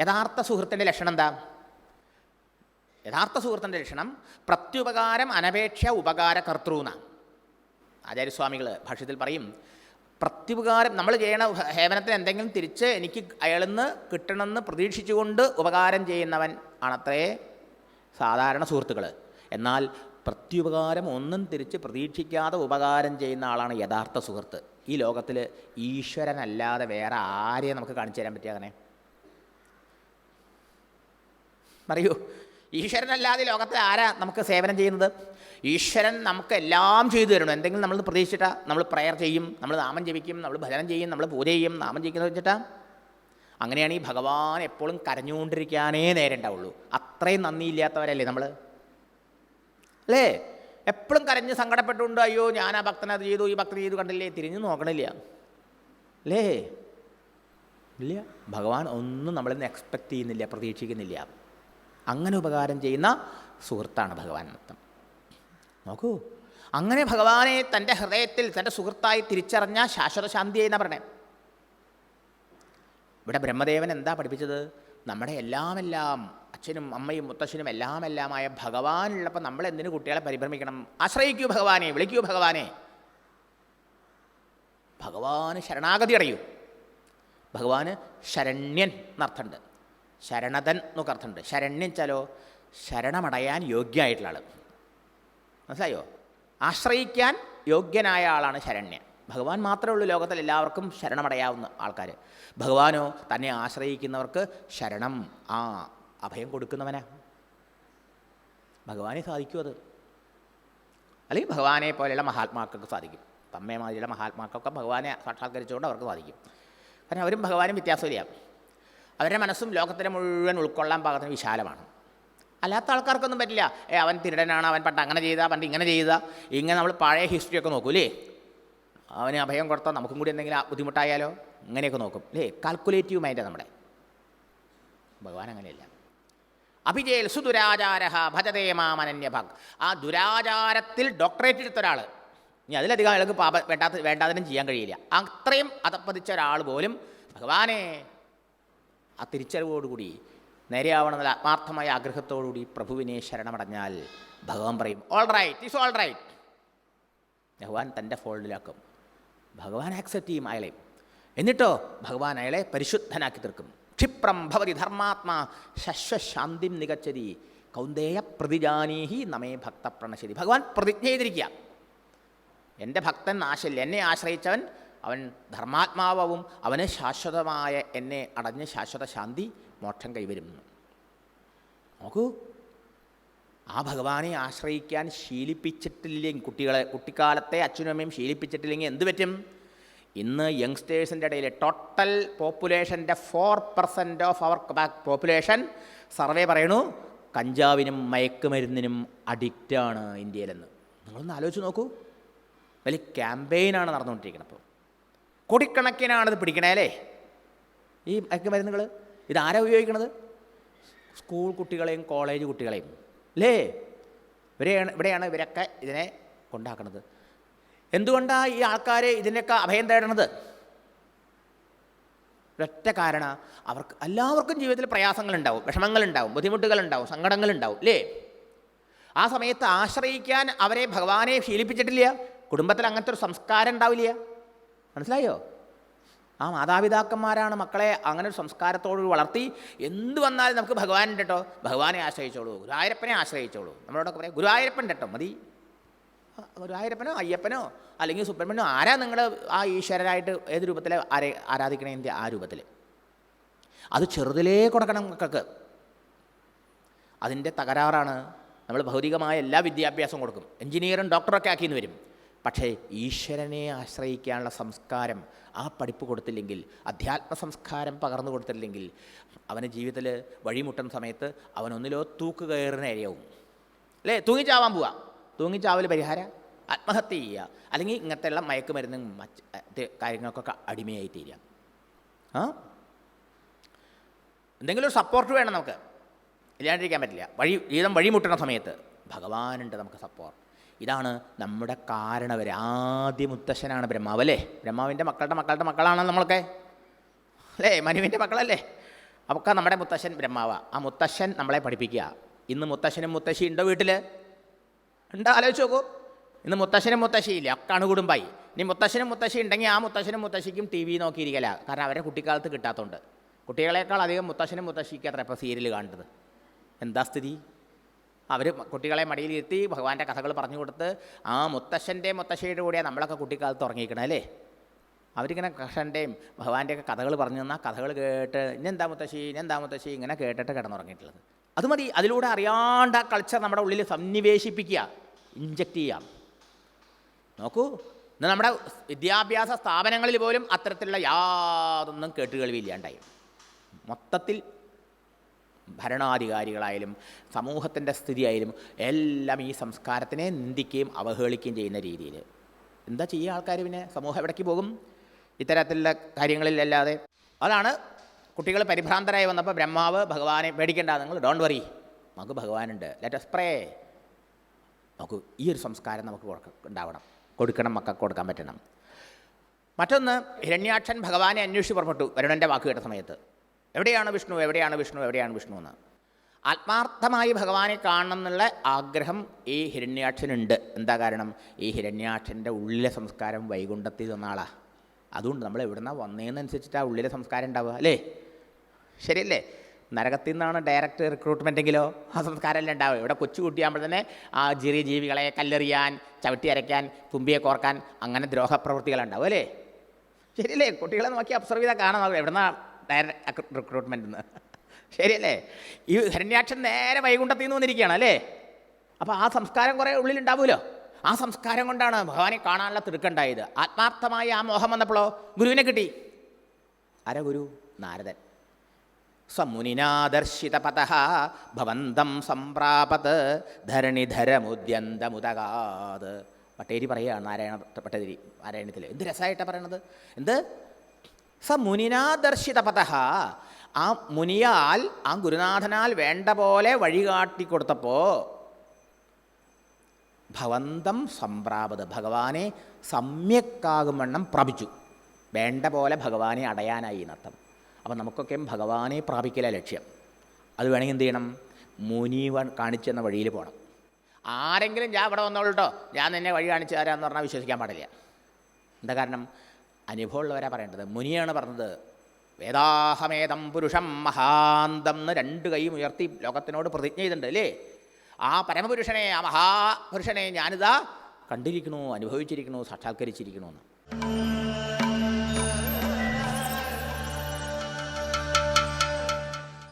യഥാർത്ഥ സുഹൃത്തിന്റെ ലക്ഷണം എന്താ? യഥാർത്ഥ സുഹൃത്തിന്റെ ലക്ഷണം പ്രത്യുപകാരം അനപേക്ഷ ഉപകാര കർത്തൃന ആചാര്യസ്വാമികൾ ഭാഷ്യത്തിൽ പറയും പ്രത്യുപകാരം നമ്മൾ ചെയ്യണ ഹേവനത്തിന് എന്തെങ്കിലും തിരിച്ച് എനിക്ക് അയാളിൽ നിന്ന് കിട്ടണമെന്ന് പ്രതീക്ഷിച്ചുകൊണ്ട് ഉപകാരം ചെയ്യുന്നവൻ ആണത്രേ സാധാരണ സുഹൃത്തുക്കൾ. എന്നാൽ പ്രത്യുപകാരം ഒന്നും തിരിച്ച് പ്രതീക്ഷിക്കാതെ ഉപകാരം ചെയ്യുന്ന ആളാണ് യഥാർത്ഥ സുഹൃത്ത്. ഈ ലോകത്തിൽ ഈശ്വരനല്ലാതെ വേറെ ആരെയും നമുക്ക് കാണിച്ചു തരാൻ പറ്റിയ അങ്ങനെ? പറയൂ. ഈശ്വരനല്ലാതെ ഈ ലോകത്തിൽ ആരാ നമുക്ക് സേവനം ചെയ്യുന്നത്? ഈശ്വരൻ നമുക്ക് എല്ലാം ചെയ്തു തരണം എന്തെങ്കിലും നമ്മൾ പ്രതീക്ഷിച്ചിട്ടാ നമ്മൾ പ്രയർ ചെയ്യും നമ്മൾ നാമം ജപിക്കും നമ്മൾ ഭജനം ചെയ്യും നമ്മൾ പൂജ ചെയ്യും നാമം ജപിക്കുന്നത് വെച്ചിട്ടാ? അങ്ങനെയാണ് ഈ ഭഗവാൻ എപ്പോഴും കരഞ്ഞുകൊണ്ടിരിക്കാനേ നേരണ്ടാവുള്ളൂ അത്രയും നന്ദിയില്ലാത്തവരല്ലേ നമ്മൾ അല്ലേ? എപ്പോഴും കരഞ്ഞ് സങ്കടപ്പെട്ടുകൊണ്ട് അയ്യോ ഞാൻ ആ ഭക്തനെ അത് ചെയ്തു ഈ ഭക്തൻ ചെയ്തു കണ്ടില്ലേ? തിരിഞ്ഞു നോക്കണില്ല. അല്ലേ? ഇല്ല. ഭഗവാൻ ഒന്നും നമ്മളിന്ന് എക്സ്പെക്റ്റ് ചെയ്യുന്നില്ല പ്രതീക്ഷിക്കുന്നില്ല. അങ്ങനെ ഉപകാരം ചെയ്യുന്ന സുഹൃത്താണ് ഭഗവാൻ എന്നർത്ഥം നോക്കൂ അങ്ങനെ ഭഗവാനെ തന്റെ ഹൃദയത്തിൽ തന്റെ സുഹൃത്തായി തിരിച്ചറിഞ്ഞ ശാശ്വത ശാന്തി എന്നാ പറയണേ? ഇവിടെ ബ്രഹ്മദേവൻ എന്താ പഠിപ്പിച്ചത്? നമ്മുടെ എല്ലാമെല്ലാം അച്ഛനും അമ്മയും മുത്തശ്ശനും എല്ലാം എല്ലാമായ ഭഗവാനുള്ളപ്പോൾ നമ്മൾ എന്തിനു കുട്ടികളെ പരിഭ്രമിക്കണം? ആശ്രയിക്കൂ ഭഗവാനെ വിളിക്കൂ ഭഗവാനെ. ഭഗവാന് ശരണാഗതി അടയൂ. ഭഗവാന് ശരണ്യൻ എന്നർത്ഥമുണ്ട്. ശരണതൻ എന്നൊക്കെ അർത്ഥമുണ്ട് ശരണ്യെന്നുവെച്ചാലോ ചലോ ശരണമടയാൻ യോഗ്യമായിട്ടുള്ള ആൾ മനസ്സിലായോ? ആശ്രയിക്കാൻ യോഗ്യനായ ആളാണ് ശരണ്യൻ. ഭഗവാൻ മാത്രമേ ഉള്ളൂ ലോകത്തിൽ എല്ലാവർക്കും ശരണമടയാവുന്ന ആൾക്കാർ ഭഗവാനോ തന്നെ ആശ്രയിക്കുന്നവർക്ക് ശരണം ആ അഭയം കൊടുക്കുന്നവനാ. ഭഗവാനെ സാധിക്കും അത്. അല്ലെങ്കിൽ ഭഗവാനെ പോലെയുള്ള മഹാത്മാക്കൾക്ക് സാധിക്കും. തമ്മേമാതിരിയുള്ള മഹാത്മാക്കൾക്ക് ഭഗവാനെ സാക്ഷാത്കരിച്ചുകൊണ്ട് അവർക്ക് സാധിക്കും. കാരണം അവരും ഭഗവാനും വ്യത്യാസമില്ല. അവരുടെ മനസ്സും ലോകത്തിനെ മുഴുവൻ ഉൾക്കൊള്ളാൻ പാകത്തിന് വിശാലമാണ്. അല്ലാത്ത ആൾക്കാർക്കൊന്നും പറ്റില്ല. ഏ അവൻ തിരുടനാണ് അവൻ പണ്ട് അങ്ങനെ ചെയ്താൽ പണ്ട് ഇങ്ങനെ ചെയ്താ. ഇങ്ങനെ നമ്മൾ പഴയ ഹിസ്റ്ററിയൊക്കെ നോക്കൂലേ അവന് അഭയം കൊടുത്താൽ നമുക്കും കൂടി എന്തെങ്കിലും ബുദ്ധിമുട്ടായാലോ? ഇങ്ങനെയൊക്കെ നോക്കും അല്ലേ കാൽക്കുലേറ്റീവ് മൈൻഡാണ് നമ്മുടെ. ഭഗവാൻ അങ്ങനെയല്ല. അഭിജയൽ സുദുരാചാര ഭജതേ മാമനന്യഭാഗ്. ആ ദുരാചാരത്തിൽ ഡോക്ടറേറ്റ് എടുത്ത ഒരാൾ ഇനി അതിലധികം അയാൾക്ക് പാപ വേണ്ടാത്ത വേണ്ടാതിനും ചെയ്യാൻ കഴിയില്ല. അത്രയും അതപ്പതിച്ച ഒരാൾ പോലും ഭഗവാനെ ആ തിരിച്ചറിവോടുകൂടി നേരെയാവണമെന്ന ആത്മാർത്ഥമായ ആഗ്രഹത്തോടുകൂടി പ്രഭുവിനെ ശരണമടഞ്ഞാൽ ഭഗവാൻ പറയും all right is all right ഭഗവാൻ തന്റെ ഫോൾഡിലാക്കും. ഭഗവാൻ ആക്സെപ്റ്റ് ചെയ്യും അയാളെ. എന്നിട്ടോ ഭഗവാൻ അയാളെ പരിശുദ്ധനാക്കി തീർക്കും. ക്ഷിപ്രം ഭവതി ധർമാത്മാ ശശ്വശാന്തിം നികച്ചതി കൗന്ദേയ പ്രതിജാനീഹി നമേ ഭക്ത പ്രണശതി ഭഗവാൻ പ്രതിജ്ഞ ചെയ്തിരിക്കുക. എന്റെ ഭക്തൻ നാശല്ല. എന്നെ ആശ്രയിച്ചവൻ അവൻ ധർമാത്മാവും അവന് ശാശ്വതമായ എന്നെ അടഞ്ഞ് ശാശ്വത ശാന്തി മോക്ഷം കൈവരുന്നു നോക്കൂ ആ ഭഗവാനെ ആശ്രയിക്കാൻ ശീലിപ്പിച്ചിട്ടില്ലെങ്കിൽ കുട്ടികളെ കുട്ടിക്കാലത്തെ അച്ഛനും അമ്മയും ശീലിപ്പിച്ചിട്ടില്ലെങ്കിൽ എന്ത് പറ്റും? ഇന്ന് യങ്സ്റ്റേഴ്സിന്റെ ഇടയിൽ total പോപ്പുലേഷന്റെ four percent of our population survey പറയണു കഞ്ചാവിനും മയക്കുമരുന്നിനും അഡിക്റ്റാണ് ഇന്ത്യയിലെന്ന്. നിങ്ങളൊന്ന് ആലോചിച്ച് നോക്കൂ. വലിയ ക്യാമ്പയിനാണ് നടന്നുകൊണ്ടിരിക്കുന്നത് അപ്പോൾ. കോടിക്കണക്കിനാണിത് പിടിക്കണേ അല്ലേ? ഈ മയക്കുമരുന്നുകൾ ഇതാരാ ഉപയോഗിക്കണത്? സ്കൂൾ കുട്ടികളെയും കോളേജ് കുട്ടികളെയും അല്ലേ ഇവരെയാണ് ഇവിടെയാണ് ഇവരൊക്കെ ഇതിനെ കൊണ്ടാക്കുന്നത് എന്തുകൊണ്ടാണ് ഈ ആൾക്കാർ ഇതിനൊക്കെ അഭയം തേടണത്? ഒരൊറ്റ കാരണം അവർക്ക് എല്ലാവർക്കും ജീവിതത്തിൽ പ്രയാസങ്ങളുണ്ടാവും വിഷമങ്ങളുണ്ടാവും ബുദ്ധിമുട്ടുകളുണ്ടാവും സങ്കടങ്ങളുണ്ടാവും അല്ലേ ആ സമയത്ത് ആശ്രയിക്കാൻ അവരെ ഭഗവാനെ ശീലിപ്പിച്ചിട്ടില്ല. കുടുംബത്തിൽ അങ്ങനത്തെ ഒരു സംസ്കാരം ഉണ്ടാവില്ല. മനസ്സിലായോ? ആ മാതാപിതാക്കന്മാരാണ് മക്കളെ അങ്ങനെ ഒരു സംസ്കാരത്തോട് വളർത്തി എന്ത് വന്നാലും നമുക്ക് ഭഗവാനുണ്ട് കേട്ടോ ഭഗവാനെ ആശ്രയിച്ചോളൂ ഗുരുവായൂരപ്പനെ ആശ്രയിച്ചോളൂ. നമ്മളോടൊക്കെ പറയാം ഗുരുവായൂരപ്പൻ കേട്ടോ മതി. ഗുരുവായൂരപ്പനോ അയ്യപ്പനോ അല്ലെങ്കിൽ സുബ്രഹ്മണ്യോ ആരാ നിങ്ങൾ ആ ഈശ്വരനായിട്ട് ഏത് രൂപത്തിൽ ആരെ ആരാധിക്കണേ ഇന്ത്യ? ആ രൂപത്തിൽ അത് ചെറുതിലേ കൊടുക്കണം മക്കൾക്ക്. അതിന്റെ തകരാറാണ് നമ്മൾ ഭൗതികമായ എല്ലാ വിദ്യാഭ്യാസവും കൊടുക്കും. എഞ്ചിനീയറും ഡോക്ടറൊക്കെ ആക്കിയെന്ന് വരും. പക്ഷേ ഈശ്വരനെ ആശ്രയിക്കാനുള്ള സംസ്കാരം ആ പഠിപ്പ് കൊടുത്തില്ലെങ്കിൽ അധ്യാത്മ സംസ്കാരം പകർന്നു കൊടുത്തില്ലെങ്കിൽ അവന് ജീവിതത്തിൽ വഴിമുട്ടുന്ന സമയത്ത് അവനൊന്നിലോ തൂക്ക് കയറുന്ന ഏരിയാവും അല്ലേ? തൂങ്ങിച്ചാവാൻ പോവാ. തൂങ്ങിച്ചാവൽ പരിഹാരം? ആത്മഹത്യ ചെയ്യുക. അല്ലെങ്കിൽ ഇങ്ങനത്തെയുള്ള മയക്കുമരുന്നും മറ്റ് കാര്യങ്ങൾക്കൊക്കെ അടിമയായി തീരുക ആ? എന്തെങ്കിലും ഒരു സപ്പോർട്ട് വേണം നമുക്ക്. ഇല്ലാണ്ടിരിക്കാൻ പറ്റില്ല. വഴി ജീവിതം വഴിമുട്ടുന്ന സമയത്ത് ഭഗവാനുണ്ട് നമുക്ക് സപ്പോർട്ട് ഇതാണ് നമ്മുടെ കാരണവർ ആദ്യ മുത്തശ്ശനാണ് ബ്രഹ്മാവ് അല്ലേ? ബ്രഹ്മാവിന്റെ മക്കളുടെ മക്കളുടെ മക്കളാണ് നമ്മളൊക്കെ. അല്ലേ? മനുവിന്റെ മക്കളല്ലേ? അപ്പോൾ നമ്മുടെ മുത്തശ്ശൻ ബ്രഹ്മാവ. ആ മുത്തശ്ശൻ നമ്മളെ പഠിപ്പിക്കുക. ഇന്ന് മുത്തശ്ശനും മുത്തശ്ശി ഉണ്ടോ വീട്ടിൽ ഉണ്ടോ? ആലോചിച്ച് നോക്കൂ. ഇന്ന് മുത്തശ്ശനും മുത്തശ്ശിയില്ല ഒക്കെ അണുകുടുംബായി. ഇനി മുത്തശ്ശനും മുത്തശ്ശി ഉണ്ടെങ്കിൽ ആ മുത്തശ്ശനും മുത്തശ്ശിക്കും ടി വി നോക്കിയിരിക്കല. കാരണം അവരെ കുട്ടിക്കാലത്ത് കിട്ടാത്തതുകൊണ്ട് കുട്ടികളെക്കാൾ അധികം മുത്തശ്ശനും മുത്തശ്ശിക്ക് അത്ര ഇപ്പോൾ സീരിയൽ കാണേണ്ടത് എന്താ സ്ഥിതി? അവർ കുട്ടികളെ മടിയിലിരുത്തി ഭഗവാന്റെ കഥകൾ പറഞ്ഞു കൊടുത്ത് ആ മുത്തശ്ശന്റെ മുത്തശ്ശിയുടെ കൂടെ നമ്മളൊക്കെ കുട്ടിക്കാലത്ത് ഉറങ്ങിയിരിക്കണം അല്ലേ? അവരിങ്ങനെ കൃഷ്ണന്റെയും ഭഗവാന്റെയൊക്കെ കഥകൾ പറഞ്ഞു തന്നാൽ കഥകൾ കേട്ട് ഇന്നെന്താ മുത്തശ്ശി ഇന്നെന്താ മുത്തശ്ശി ഇങ്ങനെ കേട്ടിട്ട് കിടന്നുറങ്ങിയിട്ടുള്ളത്. അത് മതി അതിലൂടെ അറിയാണ്ട് ആ കൾച്ചർ നമ്മുടെ ഉള്ളിൽ സന്നിവേശിപ്പിക്കുക ഇഞ്ചക്റ്റ് ചെയ്യാം നോക്കൂ ഇന്ന് നമ്മുടെ വിദ്യാഭ്യാസ സ്ഥാപനങ്ങളിൽ പോലും അത്തരത്തിലുള്ള യാതൊന്നും കേട്ടുകേൾവിയില്ലാണ്ടായി. മൊത്തത്തിൽ ഭരണാധികാരികളായാലും സമൂഹത്തിന്റെ സ്ഥിതിയായാലും എല്ലാം ഈ സംസ്കാരത്തിനെ നിന്ദിക്കുകയും അവഹേളിക്കുകയും ചെയ്യുന്ന രീതിയിൽ. എന്താ ചെയ്യുക ആൾക്കാർ പിന്നെ? സമൂഹം എവിടേക്ക് പോകും? ഇത്തരത്തിലുള്ള കാര്യങ്ങളിലല്ലാതെ അതാണ് കുട്ടികൾ പരിഭ്രാന്തരായി വന്നപ്പോൾ ബ്രഹ്മാവ് ഭഗവാനെ പേടിക്കേണ്ട നിങ്ങൾ ഡോണ്ട് വറി നമുക്ക് ഭഗവാനുണ്ട്. ലെറ്റ് സ്പ്രേ നമുക്ക് ഈ ഒരു സംസ്കാരം നമുക്ക് ഉണ്ടാവണം. കൊടുക്കണം മക്കൾക്ക് കൊടുക്കാൻ പറ്റണം. മറ്റൊന്ന് ഹിരണ്യാക്ഷൻ ഭഗവാനെ അന്വേഷിച്ച് പുറപ്പെട്ടു വരുണന്റെ വാക്ക് കേട്ട സമയത്ത്. എവിടെയാണ് വിഷ്ണു എവിടെയാണ് വിഷ്ണു എവിടെയാണ് വിഷ്ണു എന്ന്. ആത്മാർത്ഥമായി ഭഗവാനെ കാണണം എന്നുള്ള ആഗ്രഹം ഈ ഹിരണ്യാക്ഷനുണ്ട്. എന്താ കാരണം? ഈ ഹിരണ്യാക്ഷന്റെ ഉള്ളിലെ സംസ്കാരം വൈകുണ്ഠത്തിൽ ആളാ. അതുകൊണ്ട് നമ്മൾ എവിടുന്ന വന്നതെന്നനുസരിച്ചിട്ട് ആ ഉള്ളിലെ സംസ്കാരം ഉണ്ടാവുക അല്ലേ? ശരിയല്ലേ? നരകത്തിൽ നിന്നാണ് ഡയറക്റ്റ് റിക്രൂട്ട്മെന്റ് എങ്കിലോ ആ സംസ്കാരമല്ലേ ഉണ്ടാവുക. ഇവിടെ കൊച്ചു കുട്ടിയാകുമ്പോൾ തന്നെ ആ ചെറിയ ജീവികളെ കല്ലെറിയാൻ ചവിട്ടി അരയ്ക്കാൻ തുമ്പിയെ കോർക്കാൻ അങ്ങനെ ദ്രോഹപ്രവൃത്തികളുണ്ടാവും അല്ലേ? ശരിയല്ലേ? കുട്ടികളെ നോക്കി അബ്സർവ് ചെയ്താൽ കാണാം. എവിടുന്ന ഡയറക്റ്റ് റിക്രൂട്ട്മെന്റ് എന്ന് ശരിയല്ലേ? ഈ ഹരണ്യാക്ഷൻ നേരെ വൈകുണ്ഠത്തിൽ നിന്ന് വന്നിരിക്കുകയാണ് അല്ലേ? അപ്പോൾ ആ സംസ്കാരം കുറേ ഉള്ളിലുണ്ടാവുമല്ലോ ആ സംസ്കാരം കൊണ്ടാണ് ഭഗവാനെ കാണാനുള്ള തിടുക്കുണ്ടായത്. ആത്മാർത്ഥമായി ആ മോഹം വന്നപ്പോഴോ? ഗുരുവിനെ കിട്ടി. ആരാ ഗുരു? നാരദൻ. സമുനിനാദർശിത പത ഭവന്തം സംപ്രാപത് ധരണിധരമുദ്യന്തമുദകാത്. പട്ടേരി പറയുകയാണ് നാരായണ പട്ടേരി നാരായണത്തിൽ എന്ത് രസമായിട്ടാണ് പറയണത്? എന്ത്? സ മുനിനാദർശിത പതഹ ആ മുനിയാൽ ആ ഗുരുനാഥനാൽ വേണ്ട പോലെ വഴികാട്ടി കൊടുത്തപ്പോൾ ഭവന്തം സംപ്രാപത്. ഭഗവാനെ സമ്യക്കാകും വണ്ണം പ്രാപിച്ചു. വേണ്ട പോലെ ഭഗവാനെ അടയാനായി എന്നർത്ഥം അപ്പം നമുക്കൊക്കെ ഭഗവാനെ പ്രാപിക്കല ലക്ഷ്യം. അത് വേണമെങ്കിൽ എന്ത് ചെയ്യണം? മുനി കാണിച്ചെന്ന വഴിയിൽ പോകണം ആരെങ്കിലും ഞാൻ ഇവിടെ വന്നോളൂ കേട്ടോ ഞാൻ നിന്നെ വഴി കാണിച്ചു തരാമെന്ന് പറഞ്ഞാൽ വിശ്വസിക്കാൻ പാടില്ല. എന്താ കാരണം? അനുഭവമുള്ളവരാ പറയേണ്ടത്. മുനിയാണ് പറഞ്ഞത് വേദാഹമേതം പുരുഷം മഹാന്തം എന്ന് രണ്ട് കൈയും ഉയർത്തി ലോകത്തിനോട് പ്രതിജ്ഞ ചെയ്തിട്ടുണ്ട് അല്ലേ? ആ പരമപുരുഷനെ ആ മഹാപുരുഷനെ ഞാനിതാ കണ്ടിരിക്കണു അനുഭവിച്ചിരിക്കണു സാക്ഷാത്കരിച്ചിരിക്കണു എന്ന്.